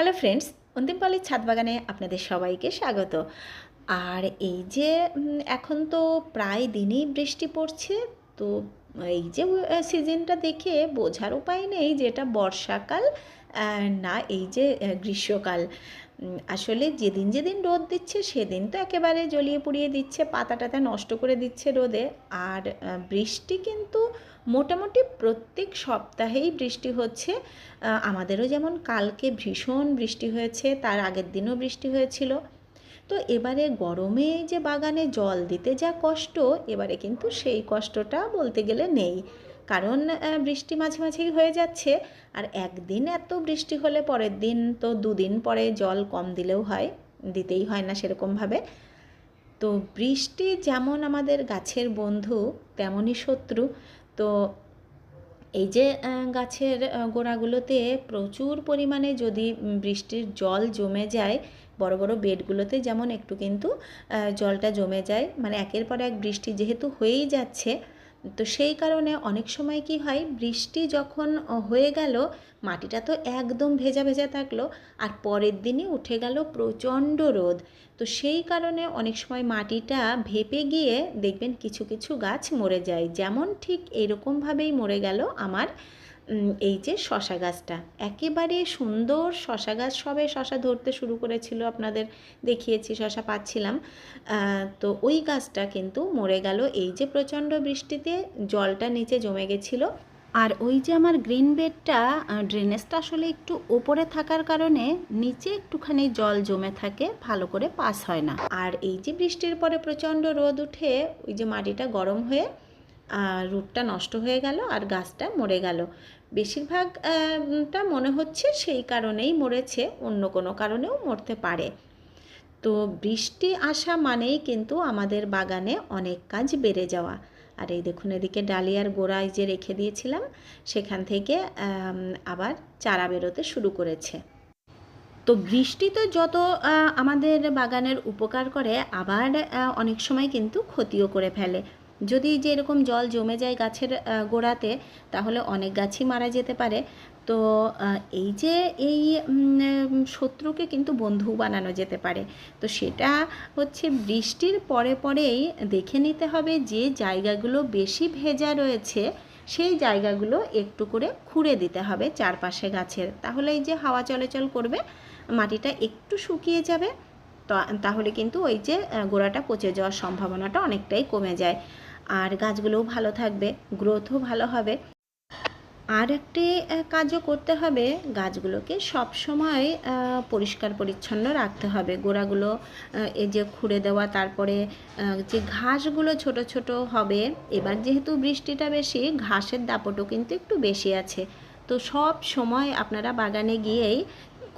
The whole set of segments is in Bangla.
হ্যালো ফ্রেন্ডস অন্তিমপালির ছাদ বাগানে আপনাদের সবাইকে স্বাগত। আর এই যে এখন তো প্রায় দিনই বৃষ্টি পড়ছে, তো এই যে সিজনটা দেখে বোঝার উপায় নেই যে এটা বর্ষাকাল না এই যে গ্রীষ্মকাল। আসলে যেদিন যেদিন রোদ দিচ্ছে, সেদিন তো একেবারে জ্বলিয়ে পুড়িয়ে দিচ্ছে পাতা টাতা নষ্ট করে দিচ্ছে রোদে। আর বৃষ্টি কিন্তু মোটামুটি প্রত্যেক সপ্তাহেই বৃষ্টি হচ্ছে। আমাদেরও যেমন কালকে ভীষণ বৃষ্টি হয়েছে, তার আগের দিনও বৃষ্টি হয়েছিল। তো এবারে গরমে যে বাগানে জল দিতে যা কষ্ট, এবারে কিন্তু সেই কষ্টটা বলতে গেলে নেই। কারণ বৃষ্টি মাঝে মাঝেই হয়ে যাচ্ছে। আর একদিন এত বৃষ্টি হলে পরের দিন তো দুদিন পরে জল কম দিলেও হয়, দিতেই হয় না সেরকমভাবে। তো বৃষ্টি যেমন আমাদের গাছের বন্ধু, তেমনই শত্রু। তো এই যে গাছের গোড়াগুলোতে প্রচুর পরিমাণে যদি বৃষ্টির জল জমে যায়, বড় বড় বেডগুলোতে যেমন একটু কিন্তু জলটা জমে যায় মানে একের পর এক বৃষ্টি যেহেতু হয়েই যাচ্ছে তো সেই কারণে অনেক সময় কি হয়, বৃষ্টি যখন হয়ে গেল, মাটিটা তো একদম ভেজা ভেজা থাকল আর পরের দিনই উঠে গেল প্রচণ্ড রোদ। তো সেই কারণে অনেক সময় মাটিটা ভেপে গিয়ে দেখবেন কিছু কিছু গাছ মরে যায়। যেমন ঠিক এরকমভাবেই মরে গেল আমার এই যে শশা গাছটা, একেবারে সুন্দর শশা গাছ সবে শশা ধরতে শুরু করেছিল, আপনাদের দেখিয়েছি, শশা পাচ্ছিলাম। তো ওই গাছটা কিন্তু মরে গেল, এই যে প্রচণ্ড বৃষ্টিতে জলটা নিচে জমে গেছিল। আর ওই যে আমার গ্রিন বেডটা ড্রেনেজটা আসলে একটু ওপরে থাকার কারণে নিচে একটুখানি জল জমে থাকে, ভালো করে পাস হয় না। আর এই যে বৃষ্টির পরে প্রচণ্ড রোদ উঠে ওই যে মাটিটা গরম হয়ে রুটটা নষ্ট হয়ে গেল আর গাছটা মরে গেল। বেশিরভাগ আহ, টা মনে হচ্ছে সেই কারণেই মরেছে অন্য কোনো কারণেও মরতে পারে। তো বৃষ্টি আসা মানেই কিন্তু আমাদের বাগানে অনেক কাজ বেড়ে যাওয়া। আর এই দেখুন এদিকে ডালিয়ার গোড়ায় যে রেখে দিয়েছিলাম সেখান থেকে আবার চারা বেরোতে শুরু করেছে। তো বৃষ্টি তো যত আমাদের বাগানের উপকার করে আবার অনেক সময় কিন্তু ক্ষতিও করে ফেলে। যদি যে এরকম জল জমে যায় গাছের গোড়াতে, তাহলে অনেক গাছই মারা যেতে পারে। তো এই যে এই শত্রুকে কিন্তু বন্ধু বানানো যেতে পারে। তো সেটা হচ্ছে বৃষ্টির পরে পরেই দেখে নিতে হবে যে জায়গাগুলো বেশি ভেজা রয়েছে, সেই জায়গাগুলো একটু করে খুঁড়ে দিতে হবে চারপাশে গাছের। তাহলে এই যে হাওয়া চলাচল করবে, মাটিটা একটু শুকিয়ে যাবে তাহলে কিন্তু ওই যে গোড়াটা পচে যাওয়ার সম্ভাবনাটা অনেকটাই কমে যায়। আর গাছগুলোও ভালো থাকবে গ্রোথও ভালো হবে। আর একটি কাজও করতে হবে, গাছগুলোকে সব সময় পরিষ্কার পরিচ্ছন্ন রাখতে হবে। গোড়াগুলো এই যে খুঁড়ে দেওয়া, তারপরে যে ঘাসগুলো ছোট ছোট হবে, এবার যেহেতু বৃষ্টিটা বেশি, ঘাসের দাপটও কিন্তু একটু বেশি আছে। তো সব সময় আপনারা বাগানে গিয়েই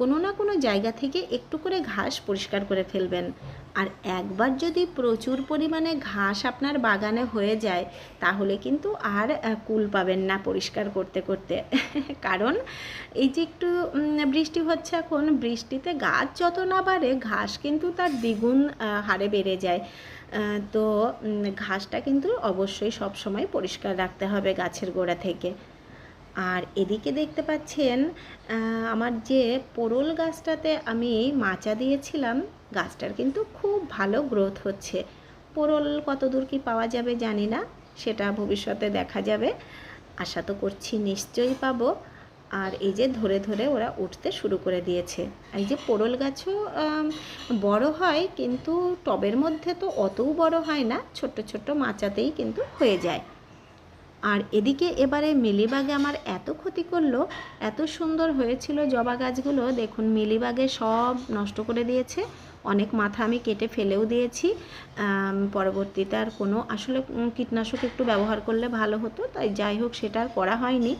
কোনো না কোনো জায়গা থেকে একটু করে ঘাস পরিষ্কার করে ফেলবেন। আর একবার যদি প্রচুর পরিমাণে ঘাস আপনার বাগানে হয়ে যায়, তাহলে কিন্তু আর কুল পাবেন না পরিষ্কার করতে করতে। কারণ এই যে একটু বৃষ্টি হচ্ছে এখন, বৃষ্টিতে গাছ যত না বাড়ে, ঘাস কিন্তু তার দ্বিগুণ হারে বেড়ে যায়। তো ঘাসটা কিন্তু অবশ্যই সব সময় পরিষ্কার রাখতে হবে গাছের গোড়া থেকে। আর এদিকে দেখতে পাচ্ছেন আমার যে পোড়ল গাছটাতে আমি মাচা দিয়েছিলাম, গাছটার কিন্তু খুব ভালো গ্রোথ হচ্ছে। পোড়ল কত দূর কি পাওয়া যাবে জানি না, সেটা ভবিষ্যতে দেখা যাবে। আশা তো করছি নিশ্চয়ই পাবো। আর এই যে ধরে ধরে ওরা উঠতে শুরু করে দিয়েছে। এই যে পোড়ল গাছও বড় হয়, কিন্তু টবের মধ্যে তো অতও বড় হয় না, ছোট্ট ছোট্ট মাচাতেই কিন্তু হয়ে যায়। আর এদিকে এবারে মিলিবাগে আমার এত ক্ষতি করল, এত সুন্দর হয়েছিল জবা গাছগুলো। দেখুন, মিলিবাগে সব নষ্ট করে দিয়েছে। অনেক মাথা আমি কেটে ফেলেও দিয়েছি। পরবর্তীতে আর কোনো আসলে কীটনাশক একটু ব্যবহার করলে ভালো হতো। তাই যাই হোক, সেটা আর করা হয়নি।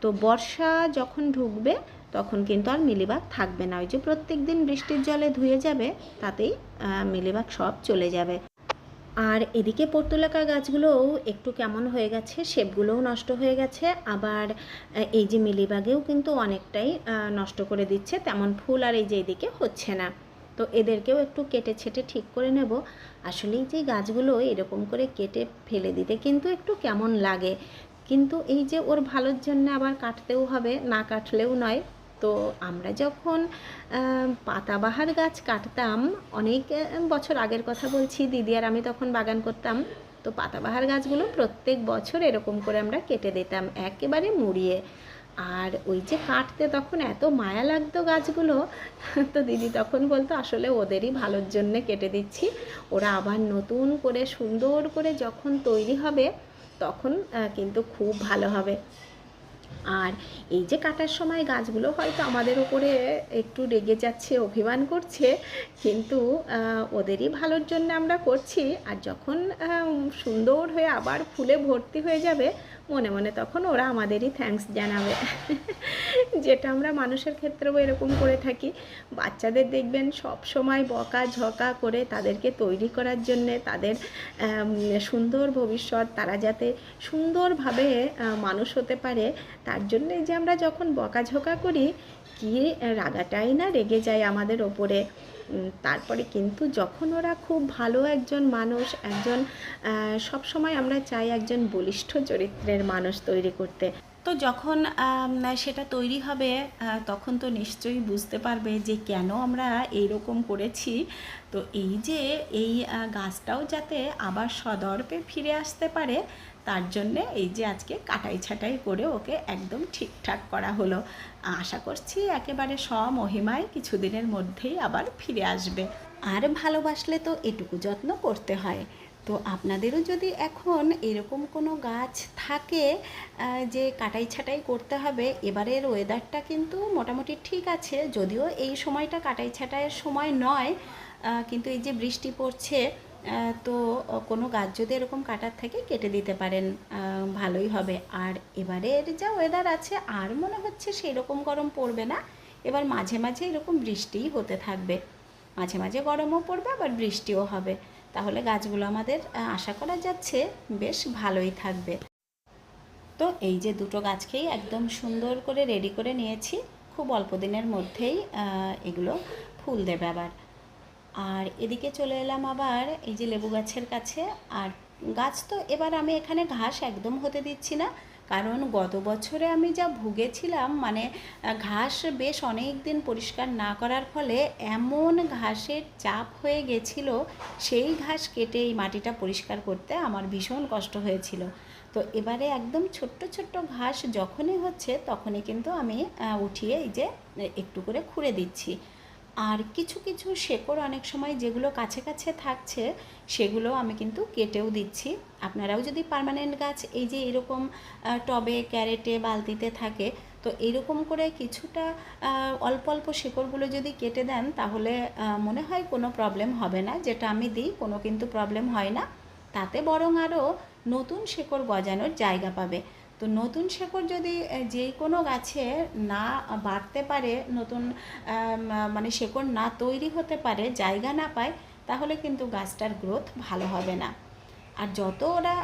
তো বর্ষা যখন ঢুকবে, তখন কিন্তু আর মিলিবাগ থাকবে না। ওই যে প্রত্যেক দিন বৃষ্টির জলে ধুয়ে যাবে, তাতেই মিলিবাগ সব চলে যাবে। আর এদিকে পর্তুলাকা গাছগুলোও একটু কেমন হয়ে গেছে, শেপগুলোও নষ্ট হয়ে গেছে, আবার এই যে মিলিবাগেও কিন্তু অনেকটাই নষ্ট করে দিচ্ছে, তেমন ফুল আর এই যে এদিকে হচ্ছে না। তো এদেরকেও একটু কেটে ছেটে ঠিক করে নেব। আসলে যে গাছগুলো এরকম করে কেটে ফেলে দিতে কিন্তু একটু কেমন লাগে। কিন্তু এই যে ওর ভালোর জন্য আবার কাটতেও হবে, না কাটলেও নয়। তো আমরা যখন পাতাবাহার গাছ কাটতাম, অনেক বছর আগের কথা বলছি, দিদি আর আমি তখন বাগান করতাম, তো পাতাবাহার গাছগুলো প্রত্যেক বছর এরকম করে আমরা কেটে দিতাম, একেবারে মুড়িয়ে। আর ওই যে কাটতে তখন এত মায়া লাগতো গাছগুলো, তো দিদি তখন বলতো, আসলে ওদেরই ভালোর জন্যে কেটে দিচ্ছি। ওরা আবার নতুন করে, সুন্দর করে যখন তৈরি হবে, তখন কিন্তু খুব ভালো হবে। আর এই যে কাটার সময় গাছগুলো হয়তো আমাদের উপরে একটু রেগে যাচ্ছে, অভিমান করছে, কিন্তু ওদেরই ভালোর জন্য আমরা করছি। আর যখন সুন্দর হয়ে আবার ফুলে ভর্তি হয়ে যাবে মনে মনে তখন ওরা আমাদেরই থ্যাংকস জানাবে। যেটা আমরা মানুষের ক্ষেত্রেও এরকম করে থাকি। বাচ্চাদের দেখবেন সব সময় বকা ঝকা করে তাদেরকে তৈরি করার জন্যে তাদের সুন্দর ভবিষ্যৎ, তারা যাতে সুন্দরভাবে মানুষ হতে পারে, তার জন্যে যে আমরা যখন বকাঝকা করি কি রাগাটাই না রেগে যায় আমাদের ওপরে। তারপরে কিন্তু যখন ওরা খুব ভালো একজন মানুষ, একজন সব সময় আমরা চাই একজন বলিষ্ঠ চরিত্রের মানুষ তৈরি করতে। তো যখন সেটা তৈরি হবে তখন তো নিশ্চয়ই বুঝতে পারবে যে কেন আমরা এইরকম করেছি। তো এই যে, এই গাছটাও যাতে আবার সদর্পে ফিরে আসতে পারে তার জন্যে এই যে আজকে কাটাই ছাটাই করে ওকে একদম ঠিকঠাক করা হলো। আশা করছি একেবারে স্বমহিমায় কিছুদিনের মধ্যেই আবার ফিরে আসবে। আর ভালোবাসলে তো এটুকু যত্ন করতে হয়। তো আপনাদেরও যদি এখন এরকম কোনো গাছ থাকে যে কাটাই ছাটাই করতে হবে, এবারের ওয়েদারটা কিন্তু মোটামুটি ঠিক আছে, যদিও এই সময়টা কাটাই ছাটাইয়ের সময় নয় কিন্তু এই যে বৃষ্টি পড়ছে তো কোনো গাছ যদি এরকম কাটার থাকে কেটে দিতে পারেন ভালোই হবে। আর এবারের যা ওয়েদার আছে, আর মনে হচ্ছে সেই রকম গরম পড়বে না। এবার মাঝে মাঝে এরকম বৃষ্টিই হতে থাকবে। মাঝে মাঝে গরমও পড়বে, আবার বৃষ্টিও হবে। তাহলে গাছগুলো আমাদের আশা করা যাচ্ছে বেশ ভালোই থাকবে। তো এই যে দুটো গাছকেই একদম সুন্দর করে রেডি করে নিয়েছি। খুব অল্প দিনের মধ্যেই এগুলো ফুল দেবে আবার। আর এদিকে চলে এলাম আবার এই যে লেবু গাছের কাছে। আর গাছ তো এবার আমি এখানে ঘাস একদম হতে দিচ্ছি না, কারণ গত বছরে আমি যা ভুগেছিলাম মানে ঘাস বেশ অনেক দিন পরিষ্কার না করার ফলে এমন ঘাসের চাপ হয়ে গেছিল, সেই ঘাস কেটে এই মাটিটা পরিষ্কার করতে আমার ভীষণ কষ্ট হয়েছিল। তো এবারে একদম ছোট্ট ছোট্ট ঘাস যখনই হচ্ছে, তখনই কিন্তু আমি উঠিয়ে এই যে, একটু করে খুঁড়ে দিচ্ছি। আর কিছু কিছু শেকড় অনেক সময় যেগুলো কাছে কাছে থাকছে, সেগুলো আমি কিন্তু কেটেও দিচ্ছি। আপনারাও যদি পার্মানেন্ট গাছ এই যে এরকম টবে, ক্যারেটে, বালতিতে থাকে, তো এরকম করে কিছুটা অল্প অল্প শেকড়গুলো যদি কেটে দেন, তাহলে মনে হয় কোনো প্রবলেম হবে না। যেটা আমি দিই, কোনো কিন্তু প্রবলেম হয় না। তাতে বরং আরও নতুন শেকড় গজানোর জায়গা পাবে। তো নতুন শেকড় যদি যে কোনো গাছে না বাড়তে পারে, নতুন মানে শেকড় না তৈরি হতে পারে, জায়গা না পায়, তাহলে কিন্তু গাছটার গ্রোথ ভালো হবে না। আর যত ওরা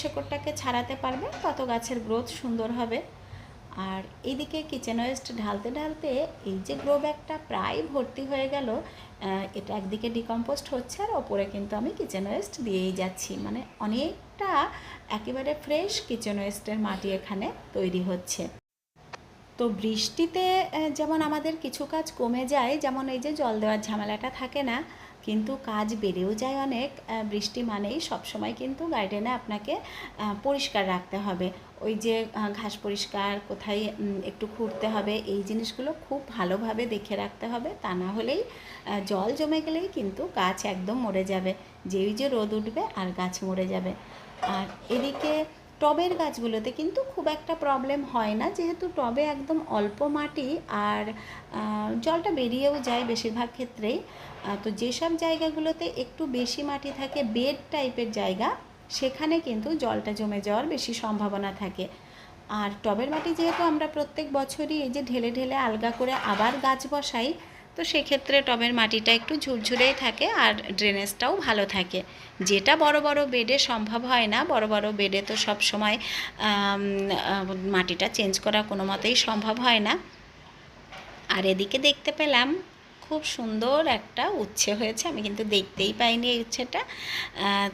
শেকড়টাকে ছাড়াতে পারবে, তত গাছের গ্রোথ সুন্দর হবে। আর এইদিকে কিচেন ওয়েস্ট ঢালতে ঢালতে এই যে গ্রো ব্যাগটা প্রায় ভর্তি হয়ে গেল এটা একদিকে ডিকম্পোস্ট হচ্ছে আর ওপরে কিন্তু আমি কিচেন ওয়েস্ট দিয়েই যাচ্ছি। মানে অনেকটা একেবারে ফ্রেশ কিচেন ওয়েস্টের মাটি এখানে তৈরি হচ্ছে। তো বৃষ্টিতে যেমন আমাদের কিছু কাজ কমে যায়, যেমন এই যে জল দেওয়ার ঝামেলাটা থাকে না, কিন্তু কাজ বেড়েও যায় অনেক বৃষ্টি মানেই সবসময় কিন্তু গার্ডেনে আপনাকে পরিষ্কার রাখতে হবে। ওই যে ঘাস পরিষ্কার, কোথায় একটু খুঁড়তে হবে, এই জিনিসগুলো খুব ভালোভাবে দেখে রাখতে হবে। তা না হলেই জল জমে গেলেই কিন্তু গাছ একদম মরে যাবে। যেই যে রোদ উঠবে আর গাছ মরে যাবে। আর এদিকে টবের গাছগুলোতে কিন্তু খুব একটা প্রবলেম হয় না। যেহেতু টবে একদম অল্প মাটি আর জলটা বেরিয়েও যায় বেশিরভাগ ক্ষেত্রেই। তো যেসব জায়গাগুলোতে একটু বেশি মাটি থাকে, বেড টাইপের জায়গা সেখানে কিন্তু জলটা জমে যাওয়ার বেশি সম্ভাবনা থাকে। আর টবের মাটি যেহেতু আমরা প্রত্যেক বছরই এই যে ঢেলে ঢেলে আলগা করে আবার গাছ বসাই, তো সেক্ষেত্রে টবের মাটিটা একটু ঝুরঝুরেই থাকে আর ড্রেনেজটাও ভালো থাকে। যেটা বড় বড় বেডে সম্ভব হয় না, বড় বড় বেডে তো সব সময় মাটিটা চেঞ্জ করা কোনো মতেই সম্ভব হয় না। আর এদিকে দেখতে পেলাম খুব সুন্দর একটা উচ্ছে হয়েছে। আমি কিন্তু দেখতেই পাইনি এই উচ্ছেটা।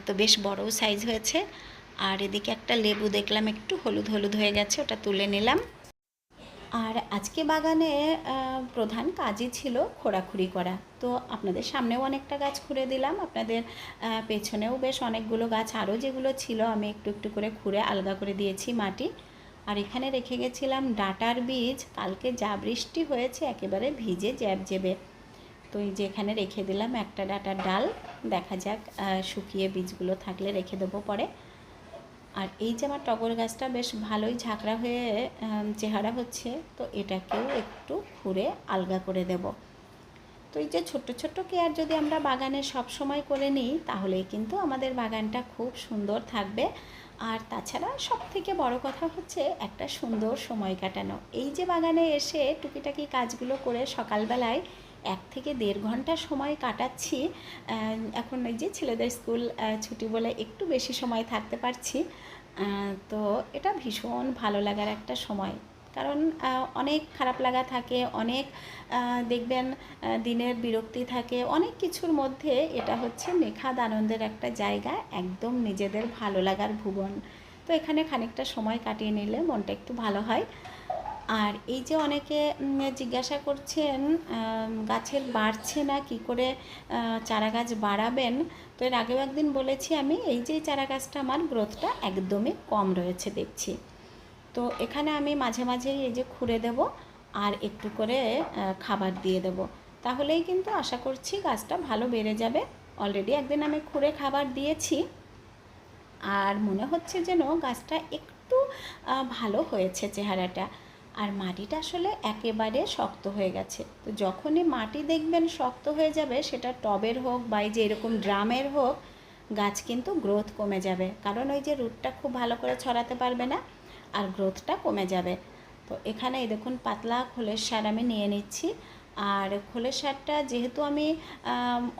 তো বেশ বড় সাইজ হয়েছে। আর এদিকে একটা লেবু দেখলাম, একটু হলুদ হলুদ হয়ে গেছে, ওটা তুলে নিলাম। আর আজকে বাগানে প্রধান কাজই ছিল খোঁড়াখুড়ি করা। তো আপনাদের সামনেও অনেকটা গাছ খুঁড়ে দিলাম। আপনাদের পেছনেও বেশ অনেকগুলো গাছ। আরও যেগুলো ছিল, আমি একটু একটু করে খুঁড়ে আলগা করে দিয়েছি মাটি। আর এখানে রেখে গেছিলাম ডাঁটার বীজ। কালকে যা বৃষ্টি হয়েছে, একেবারে ভিজে জ্যাব জেবে তো এই যে এখানে রেখে দিলাম একটা ডাঁটার ডাল। দেখা যাক শুকিয়ে বীজগুলো থাকলে রেখে দেবো পরে। আর এই যে আমার টগর গাছটা বেশ ভালোই ঝাঁকড়া হয়ে চেহারা হচ্ছে, তো এটাকেও একটু খুঁড়ে আলগা করে দেব। তো এই যে ছোট্ট ছোট্ট কেয়ার যদি আমরা বাগানে সব সময় করে নিই, তাহলেই কিন্তু আমাদের বাগানটা খুব সুন্দর থাকবে। আর তাছাড়া সব থেকে বড় কথা হচ্ছে একটা সুন্দর সময় কাটানো। এই যে বাগানে এসে টুকিটাকি কাজগুলো করে সকালবেলায় এক থেকে দেড় ঘণ্টা সময় কাটাচ্ছি। এখন এই যে ছেলেদের স্কুল ছুটি বলে একটু বেশি সময় থাকতে পারছি। তো এটা ভীষণ ভালো লাগার একটা সময়। কারণ অনেক খারাপ লাগা থাকে, অনেক দেখবেন দিনের বিরক্তি থাকে। অনেক কিছুর মধ্যে এটা হচ্ছে নেখাদ আনন্দের একটা জায়গা, একদম নিজেদের ভালো লাগার ভুবন। তো এখানে খানিকটা সময় কাটিয়ে নিলে মনটা একটু ভালো হয়। আর এই যে অনেকে জিজ্ঞাসা করছেন গাছের বাড়ছে না, কি করে চারা গাছ বাড়াবেন? তো এর আগেও একদিন বলেছি আমি, এই যে চারা গাছটা আমার গ্রোথটা একদমই কম রয়েছে দেখছি। তো এখানে আমি মাঝে মাঝে এই যে খুঁড়ে দেব আর একটু করে খাবার দিয়ে দেব। তাহলেই কিন্তু আশা করছি গাছটা ভালো বেড়ে যাবে। অলরেডি একদিন আমি খুঁড়ে খাবার দিয়েছি। আর মনে হচ্ছে যেন গাছটা একটু ভালো হয়েছে চেহারাটা। আর মাটিটা আসলে একেবারে শক্ত হয়ে গেছে। তো যখনই মাটি দেখবেন শক্ত হয়ে যাবে, সেটা টবের হোক বা এই যে এরকম ড্রামের হোক, গাছ কিন্তু গ্রোথ কমে যাবে। কারণ ওই যে রুটটা খুব ভালো করে ছড়াতে পারবে না আর গ্রোথটা কমে যাবে। তো এখানে এই দেখুন পাতলা খোলের সার আমি নিয়ে নিচ্ছি। আর খোলের সারটা যেহেতু আমি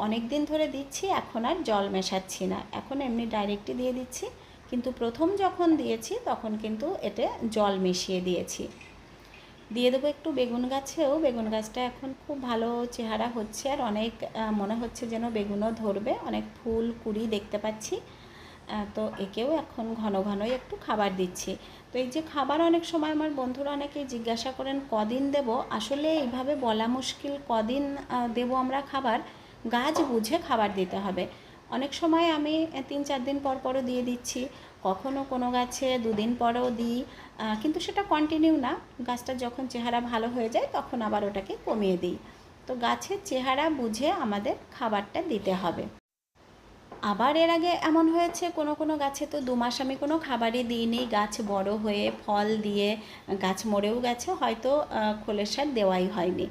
অনেক দিন ধরে দিচ্ছি, এখন আর জল মেশাচ্ছি না। এখন এমনি ডাইরেক্টই দিয়ে দিচ্ছি। কিন্তু প্রথম যখন দিয়েছি, তখন কিন্তু এতে জল মিশিয়ে দিয়েছি। দিয়ে দেবো একটু বেগুন গাছেও। বেগুন গাছটা এখন খুব ভালো চেহারা হচ্ছে আর অনেক মনে হচ্ছে যেন বেগুনও ধরবে। অনেক ফুল, কুড়ি দেখতে পাচ্ছি। তো একেও এখন ঘন ঘনই একটু খাবার দিচ্ছি। তো এই যে খাবার অনেক সময় আমার বন্ধুরা অনেকেই জিজ্ঞাসা করেন, কদিন দেব? আসলে এইভাবে বলা মুশকিল, কদিন দেবো আমরা খাবার, গাছ বুঝে খাবার দিতে হবে। অনেক সময় আমি তিন চার দিন পর পরও দিয়ে দিচ্ছি। কখনো কোনো গাছে দুদিন পরেও দিই। কিন্তু সেটা কন্টিনিউ না। গাছটা যখন চেহারা ভালো হয়ে যায় তখন আবার ওটাকে কমিয়ে দিই। তো গাছের চেহারা বুঝে আমাদের খাবারটা দিতে হবে। আবার এর আগে এমন হয়েছে কোনো কোনো গাছে তো দু মাস আমি কোনো খাবারই দিইনি। গাছ বড় হয়ে ফল দিয়ে গাছ মরেও গেছে। হয়তো আহ, খোলের সার দেওয়াই হয়নি।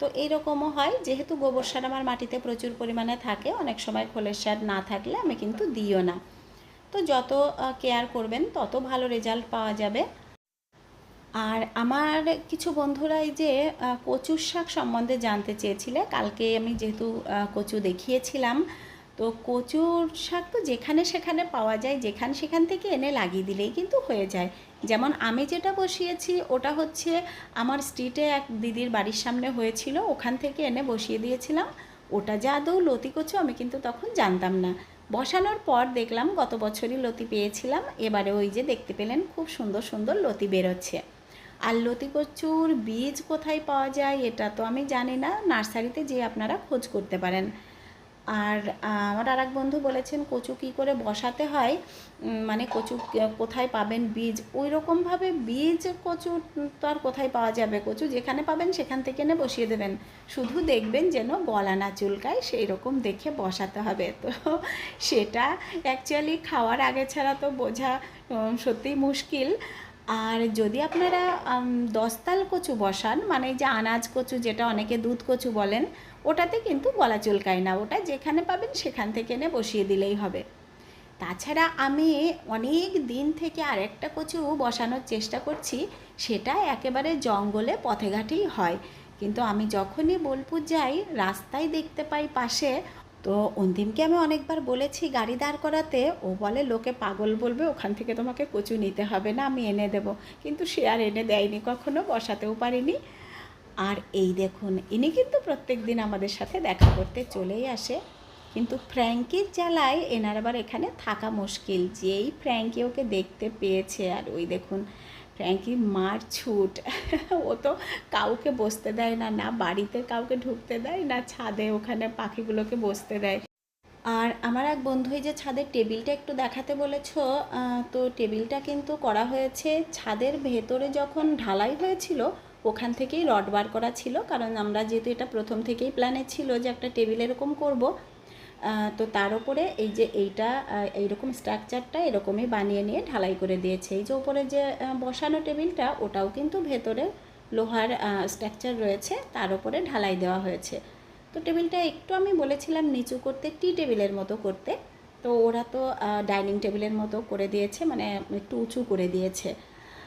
তো এইরকমও হয়, যেহেতু গোবর সার আমার মাটিতে প্রচুর পরিমাণে থাকে, অনেক সময় খোলের সার না থাকলে আমি কিন্তু দিও না। তো যত কেয়ার করবেন, তত ভালো রেজাল্ট পাওয়া যাবে। আর আমার কিছু বন্ধুরা এই যে কচুর শাক সম্বন্ধে জানতে চেয়েছিলে, কালকে আমি যেহেতু কচু দেখিয়েছিলাম, তো কচুর শাক তো যেখানে সেখানে পাওয়া যায়, যেখান সেখান থেকে এনে লাগিয়ে দিলেই কিন্তু হয়ে যায়। যেমন আমি যেটা বসিয়েছি, ওটা হচ্ছে আমার স্ট্রিটে এক দিদির বাড়ির সামনে হয়েছিল, ওখান থেকে এনে বসিয়ে দিয়েছিলাম। ওটা যে আদৌ লতি কচু আমি কিন্তু তখন জানতাম না। বসানোর পর দেখলাম গত বছরই লতি পেয়েছিলাম, এবারে ওই যে দেখতে পেলেন খুব সুন্দর সুন্দর লতি বেরোচ্ছে। আর লতি কচুর বীজ কোথায় পাওয়া যায় এটা তো আমি জানি না, নার্সারিতে যেয়ে আপনারা খোঁজ করতে পারেন। আর আমার আর এক বন্ধু বলেছেন কচু কী করে বসাতে হয়? মানে কচু কোথায় পাবেন বীজ? ওই রকমভাবে বীজ কচু তো আর কোথায় পাওয়া যাবে? কচু যেখানে পাবেন সেখান থেকে এনে বসিয়ে দেবেন। শুধু দেখবেন যেন গলা না চুলকায় সেই রকম দেখে বসাতে হবে। তো সেটা অ্যাকচুয়ালি খাওয়ার আগে ছাড়া তো বোঝা সত্যিই মুশকিল। আর যদি আপনারা দশতাল কচু বসান মানে যে আনাজ কচু যেটা অনেকে দুধ কচু বলেন ওটাতে কিন্তু গলা চুলকায় না। ওটা যেখানে পাবেন সেখান থেকে এনে বসিয়ে দিলেই হবে। তাছাড়া আমি অনেক দিন থেকে আরেকটা কচু বসানোর চেষ্টা করছি, সেটা একেবারে জঙ্গলে পথে ঘাটেই হয়। কিন্তু আমি যখনই বোলপুর যাই, রাস্তায় দেখতে পাই পাশে, তো অন্তিমকে আমি অনেকবার বলেছি গাড়ি দাঁড় করাতে, ও বলে, লোকে পাগল বলবে, ওখান থেকে তোমাকে কচু নিতে হবে না, আমি এনে দেবো। কিন্তু সে আর এনে দেয়নি, কখনো বসাতেও পারিনি। আর এই দেখুন, ইনি কিন্তু প্রত্যেক দিন আমাদের সাথে দেখা করতে চলেই আসে। কিন্তু ফ্র্যাঙ্কির জ্বালায় এনার আবার এখানে থাকা মুশকিল। যেই ফ্র্যাঙ্কি ওকে দেখতে পেয়েছে, আর ওই দেখুন ফ্র্যাঙ্কি মার ছুট। ও তো কাউকে বসতে দেয় না না বাড়িতে কাউকে ঢুকতে দেয়, না ছাদে ওখানে পাখিগুলোকে বসতে দেয়। আর আমার এক বন্ধু এই যে ছাদের টেবিলটা একটু দেখাতে বলেছ তো টেবিলটা কিন্তু করা হয়েছে ছাদের ভেতরে যখন ঢালাই হয়েছিল ওখান থেকেই রড বার করা ছিল, কারণ আমরা যেহেতু এটা প্রথম থেকেই প্ল্যানে ছিল যে একটা টেবিল এরকম করব তো তার উপরে এই যে এইটা এইরকম স্ট্রাকচারটা এরকমই বানিয়ে নিয়ে ঢালাই করে দিয়েছে। এই যে ওপরে যে বসানো টেবিলটা ওটাও কিন্তু ভেতরে লোহার স্ট্রাকচার রয়েছে, তার উপরে ঢালাই দেওয়া হয়েছে। তো টেবিলটা একটু আমি বলেছিলাম নিচু করতে টি টেবিলের মতো করতে। তো ওরা তো ডাইনিং টেবিলের মতো করে দিয়েছে মানে একটু উঁচু করে দিয়েছে।